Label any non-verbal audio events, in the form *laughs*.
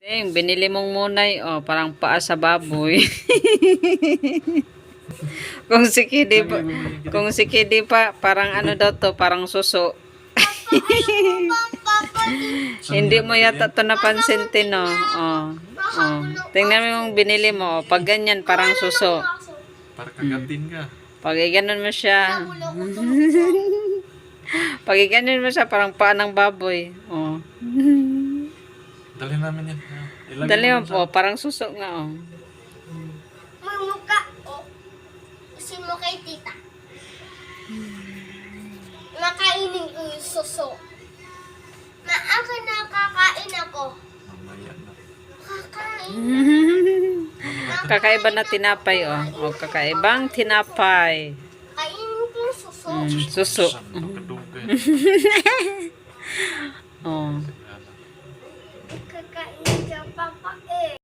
Ting, binili mong munay, oh, parang paa sa baboy. *laughs* kung si Kidi pa, kung si Kidi pa, parang ano daw to, parang suso. *laughs* Hindi mo yata to napansin, Tino. Oh, oh. Tingnan mo yung binili mo, oh, pag ganyan, parang suso. Para kagatin ka. Pag iganon mo siya, *laughs* pag iganon mo siya, parang paa ng baboy. Oh. Dali namin yan. Ilagay Dali mo namin po, parang suso nga, oh. May mukha ko. Kasi mo kay tita. Nakainin ko yung suso. Na ako nakakain ako. sa- Mamaya na. Kakain. Kakaiba na tinapay, oh. O, kakaibang tinapay. Kainin ko yung suso. Mm, suso. Saan? *laughs* Oh. cạnh cho papa em.